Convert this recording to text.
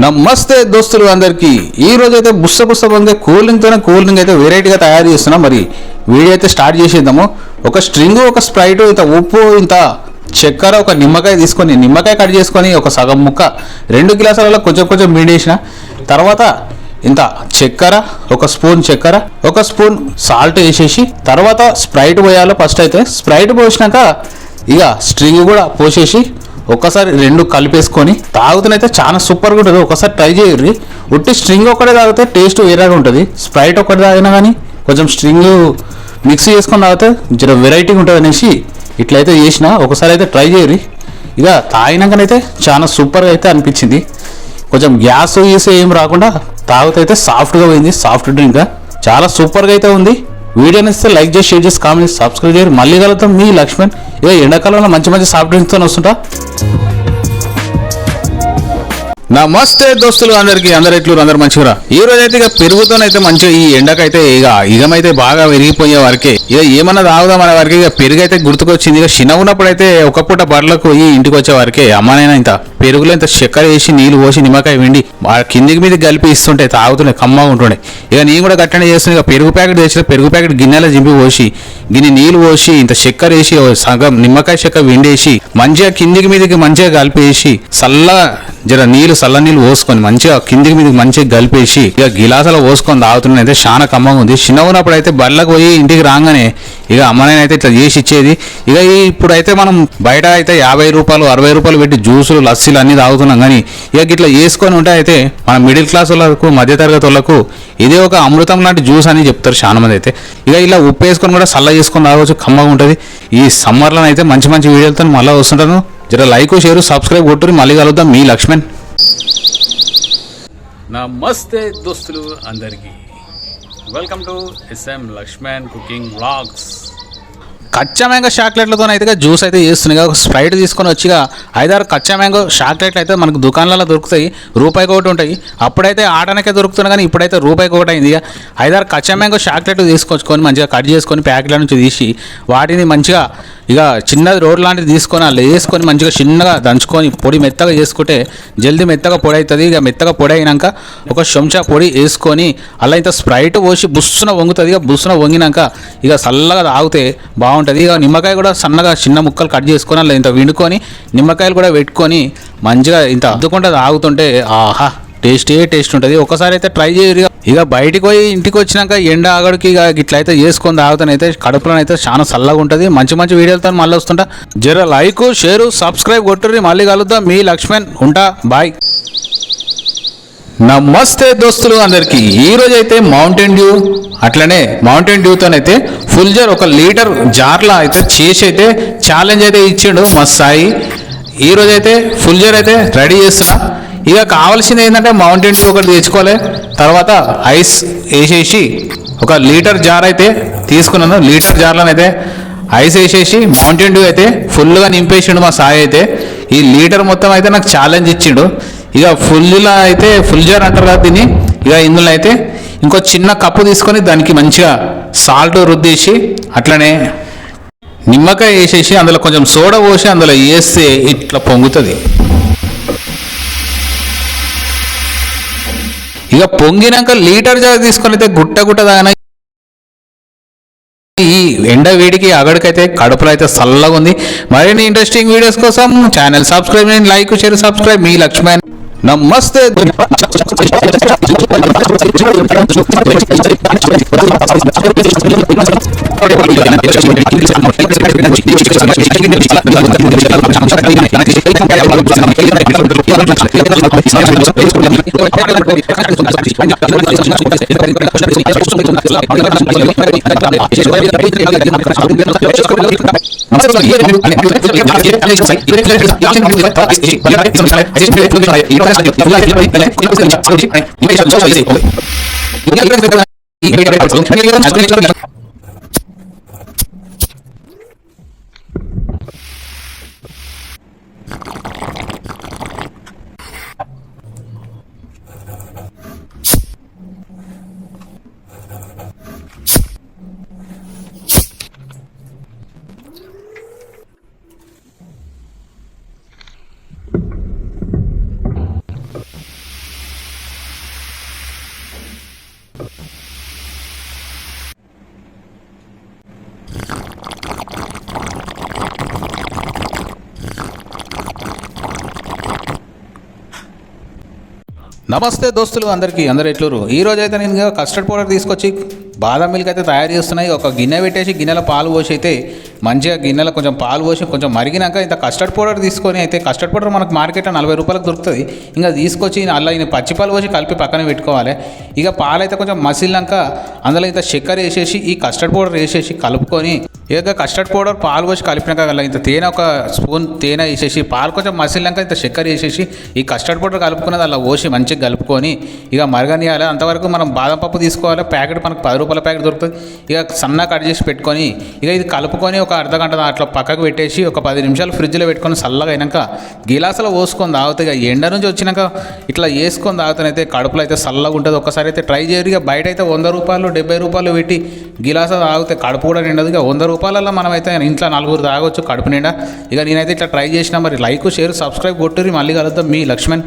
నమస్తే దోస్తులు అందరికీ. ఈ రోజు అయితే బుస్స బుస్స పొంగే కూలింగ్తోనే కూలింగ్ అయితే వెరైటీగా తయారు చేస్తున్నాం. మరి వీడియో అయితే స్టార్ట్ చేసేద్దాము. ఒక స్ట్రింగ్ ఒక స్ప్రైట్ ఇంత ఉప్పు ఇంత చక్కెర ఒక నిమ్మకాయ తీసుకొని నిమ్మకాయ కట్ చేసుకొని ఒక సగం ముక్క రెండు గ్లాసులలో కొంచెం కొంచెం పిండేసిన తర్వాత ఇంత చక్కెర ఒక స్పూన్ చక్కెర ఒక స్పూన్ సాల్ట్ వేసేసి తర్వాత స్ప్రైట్ పోయాలి ఫస్ట్ అయితే స్ప్రైట్ పోసినాక ఇక స్ట్రింగ్ కూడా పోసేసి ఒక్కసారి రెండు కలిపేసుకొని తాగుతున్నైతే చాలా సూపర్గా ఉంటుంది. ఒకసారి ట్రై చేయర్రి. ఉట్టి స్ట్రింగ్ ఒక్కటే తాగితే టేస్ట్ వేరేగా ఉంటుంది. స్ప్రైట్ ఒకటి తాగినా కానీ కొంచెం స్ట్రింగ్ మిక్స్ చేసుకొని తాగితే జర వెరైటీగా ఉంటుంది అనేసి ఇట్లయితే చేసిన. ఒకసారి అయితే ట్రై చేయరు ఇక తాగినాకనైతే చాలా సూపర్గా అయితే అనిపించింది. కొంచెం గ్యాస్ గీస్ ఏం రాకుండా తాగుతైతే సాఫ్ట్గా పోయింది. సాఫ్ట్ డ్రింక్ చాలా సూపర్గా అయితే ఉంది. వీడియో నచ్చితే లైక్ చేసి షేర్ చేసి కామెంట్ చేసి సబ్స్క్రైబ్ చేయండి. మళ్ళీ కలుగుతాం మీ లక్ష్మణ్. ఇక ఎండాకాలంలో మంచి మంచి సాఫ్ట్ డ్రింక్స్తో వస్తుంటా. నమస్తే దోస్తులు అందరికి అందరు ఎట్లు అందరు మంచిగా ఈ రోజు అయితే ఇక పెరుగుతోనైతే మంచిగా ఈ ఎండకైతే ఇక ఇగమైతే బాగా విరిగిపోయే వరకే. ఇక ఏమన్నా తాగుదాం అనే వరకే ఇక పెరుగు అయితే గుర్తుకొచ్చింది. ఇక చిన్న ఉన్నప్పుడు అయితే ఒక పూట బర్రెలకు పోయి ఇంటికి వచ్చే వరకే అమ్మనైనా ఇంత పెరుగులో ఇంత చక్కెర వేసి నీళ్ళు పోసి నిమ్మకాయ వెండి కిందికి మీద కలిపి ఇస్తుంటే తాగుతుండే కమ్మగా ఉంటుండే. ఇక నేను కూడా గట్టనే చేస్తున్నా. ఇక పెరుగు ప్యాకెట్ తెచ్చిన పెరుగు ప్యాకెట్ గిన్నెలో జింపి పోసి గిన్నె నీళ్ళు పోసి ఇంత చక్కెర వేసి సగం నిమ్మకాయ చెక్క వెండేసి మంచిగా కిందికి మీదకి మంచిగా కలిపేసి చల్లగా జర నీళ్ళు చల్ల నీళ్ళు పోసుకొని మంచిగా కిందికి మీదకి మంచిగా కలిపేసి ఇక గిలాసాలో పోసుకొని తాగుతున్నాయి అయితే చాలా కమ్మగా ఉంది. చిన్నగా ఉన్నప్పుడు అయితే బళ్ళకు పోయి ఇంటికి రాగానే ఇక అమ్మనైతే ఇట్లా చేసి ఇచ్చేది. ఇక ఇప్పుడైతే మనం బయట అయితే యాభై రూపాయలు అరవై రూపాయలు పెట్టి జ్యూసులు లస్సీలు అన్నీ తాగుతున్నాం. కానీ ఇక ఇట్లా చేసుకొని ఉంటే అయితే మన మిడిల్ క్లాస్ వాళ్ళకు మధ్యతరగతి వాళ్ళకు ఇదే ఒక అమృతం లాంటి జ్యూస్ అని చెప్తారు చాలా మంది అయితే. ఇక ఇలా ఉప్పు వేసుకొని కూడా చల్ల చేసుకొని తాగవచ్చు కమ్మగా ఉంటుంది. ఈ సమ్మర్లో అయితే మంచి మంచి వీడియోలతో మళ్ళీ వస్తుంటాను. జర లైక్ షేర్ సబ్స్క్రైబ్ కొట్టుని మళ్ళీ కలుద్దాం. మీ లక్ష్మణ్. నమస్తే దోస్తులు అందరికీ. Welcome to SM Laxman cooking vlogs. Kachcha mango చాక్లెట్లతో అయితే జ్యూస్ అయితే చేస్తున్నాయి ఒక స్ప్రైట్ తీసుకొని వచ్చిగా ఐదారు కచ్చా మ్యాంగో చాక్లెట్లు అయితే మనకు దుకాణాలలో దొరుకుతాయి. రూపాయికి ఒకటి ఉంటాయి. అప్పుడైతే ఆటనకే దొరుకుతున్నాయి కానీ ఇప్పుడైతే రూపాయికి ఒకటి అయింది. ఐదారు కచ్చా మ్యాంగో చాక్లెట్లు తీసుకొచ్చుకొని మంచిగా కట్ చేసుకొని ప్యాకెట్ల నుంచి తీసి వాటిని మంచిగా ఇక చిన్నది రోడ్ లాంటిది తీసుకొని అలా వేసుకొని మంచిగా చిన్నగా దంచుకొని పొడి మెత్తగా చేసుకుంటే జల్దీ మెత్తగా పొడి అవుతుంది. ఇక మెత్తగా పొడి అయినాక ఒక చెంచా పొడి వేసుకొని అలా ఇంత స్ప్రైట్ పోసి బుస్సున వంగుతుంది. ఇక బుస్సున వంగినాక ఇక చల్లగా తాగితే బాగుంటుంది. ఇక నిమ్మకాయ కూడా సన్నగా చిన్న ముక్కలు కట్ చేసుకొని అలా ఇంత విండుకొని నిమ్మకాయలు కూడా పెట్టుకొని మంచిగా ఇంత అద్దుకుంటే తాగుతుంటే ఆహా! టేస్టే టేస్ట్ ఉంటుంది. ఒకసారి అయితే ట్రై చేయరు ఇక. బయటికి పోయి ఇంటికి వచ్చినాక ఎండ ఆగడికి ఇక ఇట్లయితే చేసుకొని తాగుతానైతే కడుపులో అయితే చాలా చల్లగా ఉంటుంది. మంచి మంచి వీడియోలతో మళ్ళీ వస్తుంటా. జర లైక్ షేరు సబ్స్క్రైబ్ కొట్టుర్రి. మళ్ళీ కలుద్దాం. మీ లక్ష్మణ్ ఉంటా. బాయ్. నమస్తే దోస్తులు అందరికి. ఈ రోజు అయితే మౌంటైన్ డ్యూ. అట్లనే మౌంటైన్ డ్యూతోనైతే ఫుల్ జార్ ఒక లీటర్ జార్లా అయితే చేసి అయితే ఛాలెంజ్ అయితే ఇచ్చిండు మా సాయి. ఈ రోజు అయితే ఫుల్ జార్ అయితే రెడీ చేస్తున్నా. ఇక కావాల్సింది ఏంటంటే మౌంటైన్ డ్యూ ఒకటి తెచ్చుకోవాలి. తర్వాత ఐస్ వేసేసి ఒక లీటర్ జార్ అయితే తీసుకున్నాను. లీటర్ జార్లోనైతే ఐస్ వేసేసి మౌంటైన్ డ్యూ అయితే ఫుల్గా నింపేసిండు మా సాయి అయితే. ఈ లీటర్ మొత్తం అయితే నాకు ఛాలెంజ్ ఇచ్చిండు. ఇక ఫుల్లా అయితే ఫుల్ జార్ అంటారు కదా దీన్ని. ఇక ఇందులో అయితే ఇంకో చిన్న కప్పు తీసుకొని దానికి మంచిగా సాల్ట్ రుద్దేసి అట్లనే నిమ్మకాయ వేసేసి అందులో కొంచెం సోడా పోసి అందులో వేస్తే ఇట్లా పొంగుతుంది. ఇక పొంగినాక లీటర్ జార్ తీసుకొని అయితే గుట్ట గుట్ట తాగిన ఈ ఎండ వేడికి అగడికైతే కడుపులో అయితే చల్లగా ఉంది. మరిన్ని ఇంట్రెస్టింగ్ వీడియోస్ కోసం ఛానల్ సబ్స్క్రైబ్ చేయండి లైక్ షేర్ సబ్స్క్రైబ్ మీ లక్ష్మణ్ నమస్తే. Gracias. నమస్తే దోస్తులు అందరికీ అందరు ఎట్లూరు ఈ రోజు అయితే నేను ఇంకా కస్టర్డ్ పౌడర్ తీసుకొచ్చి బాదం మిల్క్ అయితే తయారు చేస్తున్నాయి. ఒక గిన్నె పెట్టేసి గిన్నెలో పాలు పోసి అయితే మంచిగా గిన్నెలో కొంచెం పాలు పోసి కొంచెం మరిగినాక ఇంత కస్టర్డ్ పౌడర్ తీసుకొని అయితే కస్టర్డ్ పౌడర్ మనకు మార్కెట్లో నలభై రూపాయలకు దొరుకుతుంది. ఇంకా తీసుకొచ్చి అలా ఈయన పచ్చి పాలు పోసి కలిపి పక్కన పెట్టుకోవాలి. ఇక పాలు అయితే కొంచెం మసిలినాక అందులో ఇంత చక్కెర వేసేసి ఈ కస్టర్డ్ పౌడర్ వేసేసి కలుపుకొని ఇక కస్టర్డ్ పౌడర్ పాలు పోసి కలిపినాక అలా ఇంత తేనె ఒక స్పూన్ తేనె వేసేసి పాలు కొంచెం మసిలినాక ఇంత చక్కెర వేసేసి ఈ కస్టర్డ్ పౌడర్ కలుపుకున్నది అలా పోసి మంచిగా కలుపుకొని ఇక మరగనియాలి. అంతవరకు మనం బాదం పప్పు తీసుకోవాలి. ప్యాకెట్ మనకు పది రూపాయల ప్యాకెట్ దొరుకుతుంది. ఇక సన్న కట్ చేసి పెట్టుకొని ఇక ఇది కలుపుకొని ఒక అర్ధ గంట అట్లా పక్కకు పెట్టేసి ఒక పది నిమిషాలు ఫ్రిడ్జ్లో పెట్టుకొని చల్లగా అయినాక గిలాసులో పోసుకొని తాగుతాయి ఇక ఎండ నుంచి వచ్చినాక ఇట్లా వేసుకొని తాగుతానైతే కడుపులో అయితే చల్లగా ఉంటుంది. ఒకసారి అయితే ట్రై చేయరు. ఇక బయట అయితే వంద రూపాయలు డెబ్బై రూపాయలు పెట్టి గిలాస తాగితే కడుపు కూడా నిండదు. ఇక వంద రూపాయలలో మనం అయితే ఇంట్లో నలుగురు తాగొచ్చు కడుపు నిండా. ఇక నేనైతే ఇట్లా ట్రై చేసిన మరి లైక్ షేర్ సబ్స్క్రైబ్ కొట్టుర్రి. మళ్ళీ కలుద్దాం. మీ లక్ష్మణ్.